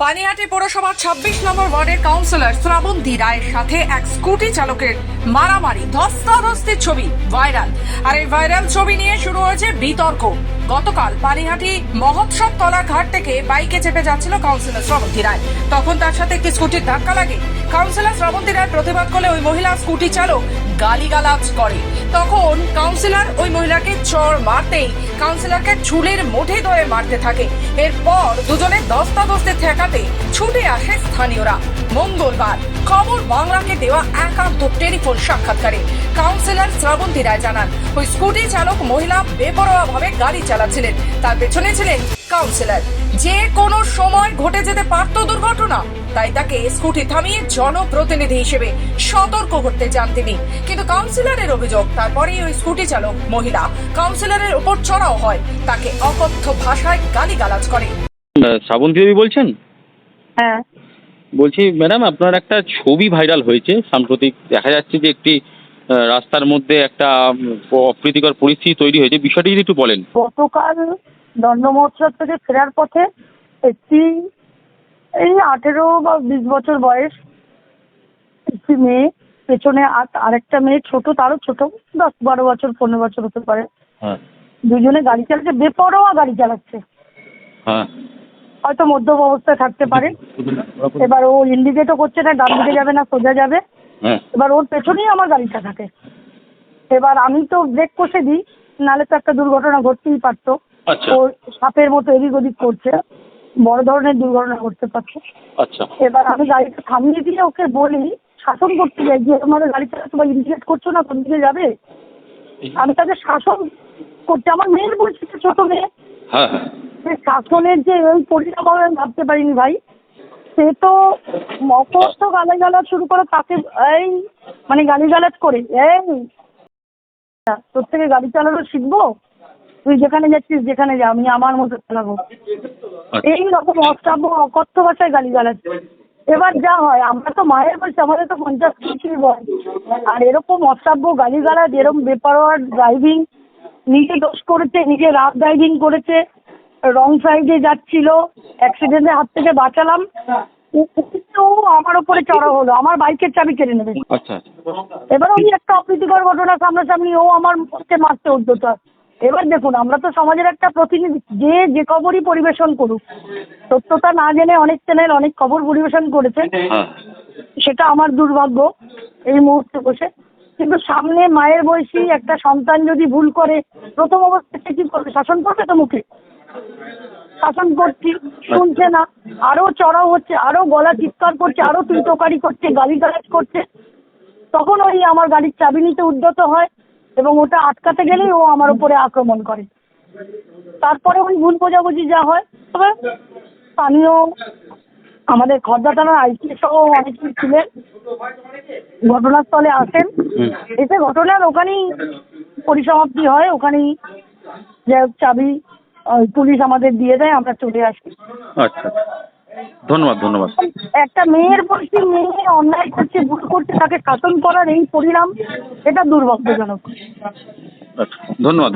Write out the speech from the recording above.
পানিহাটি পৌরসভার ছাব্বিশ নম্বর ওয়ার্ডের কাউন্সিলর শ্রাবন্তী রায়ের সাথে এক স্কুটি চালকের মারামারি, ধস্তাধস্তির ছবি, ভাইরাল। আর এই ভাইরাল ছবি নিয়ে শুরু হয়েছে বিতর্ক। গতকাল পানিহাটি মহোৎসব তলা ঘাট থেকে বাইকে চেপে যাচ্ছিল কাউন্সিলর শ্রাবন্তী রায়। তখন তার সাথে একটি স্কুটির ধাক্কা লাগে। কাউন্সিলর শ্রাবন্তী রায় প্রতিবাদ করলে ওই মহিলা স্কুটি চালক গালিগালাজ করে। তখন কাউন্সিলর ওই মহিলাকে চড় মারতেই কাউন্সিলরকে চুলের মুঠে ধরে মারতে থাকে। এরপর দুজনে দস্তাদস্তে ঠেকাতে ছুটে আসে স্থানীয়রা। মঙ্গলবার। খবর বাংলাকে দেওয়া একান্ত টেলিফোন সাক্ষাৎকারে কাউন্সিলর শ্রাবন্তী রায় জানান ওই স্কুটি চালক মহিলা বেপরোয়াভাবে গাড়ি চালাচ্ছিলেন। তার পেছনে ছিলেন কাউন্সিলর। যে কোনো সময় ঘটে যেতে পারত দুর্ঘটনা তাই তাকে স্কুটি থামিয়ে জনপ্রতিনিধি হিসেবে সতর্ক করতে চান তিনি। কিন্তু কাউন্সিলরের অভিযোগ তারপরেই ওই স্কুটি চালক মহিলা কাউন্সিলরের উপর চড়াও হয়। তাকে অকথ্য ভাষায় গালিগালাজ করে। শ্রাবন্তী দেবী বলছেন? হ্যাঁ। বলছি ম্যাডাম আপনার একটা ছবি ভাইরাল হয়েছে। সাম্প্রতিক দেখা যাচ্ছে যে একটি রাস্তার মধ্যে একটা অপ্রীতিকর পরিস্থিতি তৈরি হয়েছে। বিষয়টি যদি একটু বলেন। গতকাল দণ্ড মহোৎসব থেকে ফেরার পথে একটি এই আঠেরো বা বিশ বছর বয়স একটি মেয়ে পেছনে আর- আরেকটা মেয়ে ছোট তারও ছোট দশ বারো বছর পনেরো বছর হতে পারে। হ্যাঁ। দুজনে গাড়ি চালাচ্ছে বেপরোয়া গাড়ি চালাচ্ছে। হ্যাঁ। হয়তো মধ্যম অবস্থায় থাকতে পারে। এবার ও ইন্ডিকেটও করছে না ডান দিকে যাবে না সোজা যাবে। হ্যাঁ। এবার ওর পেছনেই আমার গাড়িটা থাকে। এবার আমি তো ব্রেক কষে দিই নাহলে তো একটা দুর্ঘটনা ঘটতেই পারতো। আচ্ছা। ও সাপের মতো এদিক ওদিক করছে। বড় ধরনের দুর্ঘটনা ঘটতে পারছে। আচ্ছা। এবার আমি গাড়িটা থামিয়ে দিয়ে ওকে বলি শাসন করতে যাই যে আমাদের গাড়ি চালাতে বা ইন্ডিকেট করছ না কোন দিকে যাবে? আমি তাকে শাসন করতে আমার মেয়ের বলছি ছোট মেয়ে। হ্যাঁ হ্যাঁ। শাসনের যে ওই পরিণাম হবে আমি ভাবতে পারিনি ভাই সে তো মকস্ত গালাগালাজ শুরু করে তাকে এই মানে গালি গালিগালাজ করে এই তোর থেকে গাড়ি চালানো শিখব? তুই যেখানে যাচ্ছিস যেখানে যা আমি আমার মতো চালাবো। এই রকম অষ্টাব্য অকথ্য ভাষায় গালিগালাজ। এবার যা হয় আমরা তো মায়ের বলছি আমাদের তো পঞ্চাশ কিছুই বয় আর এরকম অষ্টাব্য গালিগালাজ এরকম বেপারোয়ার ড্রাইভিং নিজে দোষ করেছে নিজে রাফ ড্রাইভিং করেছে রং সাইডে যাচ্ছিল অ্যাক্সিডেন্টের হাত থেকে বাঁচালাম। ও- আমার ওপরে চড়া হলো আমার বাইকের চাবি কেড়ে নেবে। আচ্ছা এবার ওই একটা অপ্রীতিকর ঘটনা সামনাসামনি ও আমার হচ্ছে মারতে উদ্যত এবার দেখুন আমরা তো সমাজের একটা প্রতিনিধি যে যে খবরই পরিবেশন করুক সত্যতা না জেনে অনেক চ্যানেল অনেক খবর পরিবেশন করেছে। হ্যাঁ। সেটা আমার দুর্ভাগ্য এই মুহূর্তে বসে। কিন্তু সামনে মায়ের বয়সী একটা সন্তান যদি ভুল করে প্রথম অবস্থায় সে কি করবে? শাসন করবে তো মুখে? শাসন করছি শুনছে না। আরও চড়াও হচ্ছে আরও গলা চিৎকার করছে আরও তুই তোকারি করছে গালি গালাজ করছে। তখন ওই আমার গাড়ির চাবি নিতে উদ্যত হয় এবং ওটা আটকাতে গেলেই ও আমার উপরে আক্রমণ করে। তারপরে ওই ভুল বোঝাবুঝি যা হয় তবে স্থানীয় আমাদের খর্দা থানার আইসি সহ অনেকেই ছিলেন ঘটনাস্থলে আসেন। এসে ঘটনার ওখানেই পরিসমাপ্তি হয় ওখানেই যে চাবি ওই পুলিশ আমাদের দিয়ে দেয় আমরা চলে আসি। আচ্ছা ধন্যবাদ ধন্যবাদ। একটা মেয়ের বয়সী মেয়ে অন্যায় করছে ভুল করছে তাকে শাসন করার এই পরিণাম এটা দুর্ভাগ্যজনক। আচ্ছা ধন্যবাদ।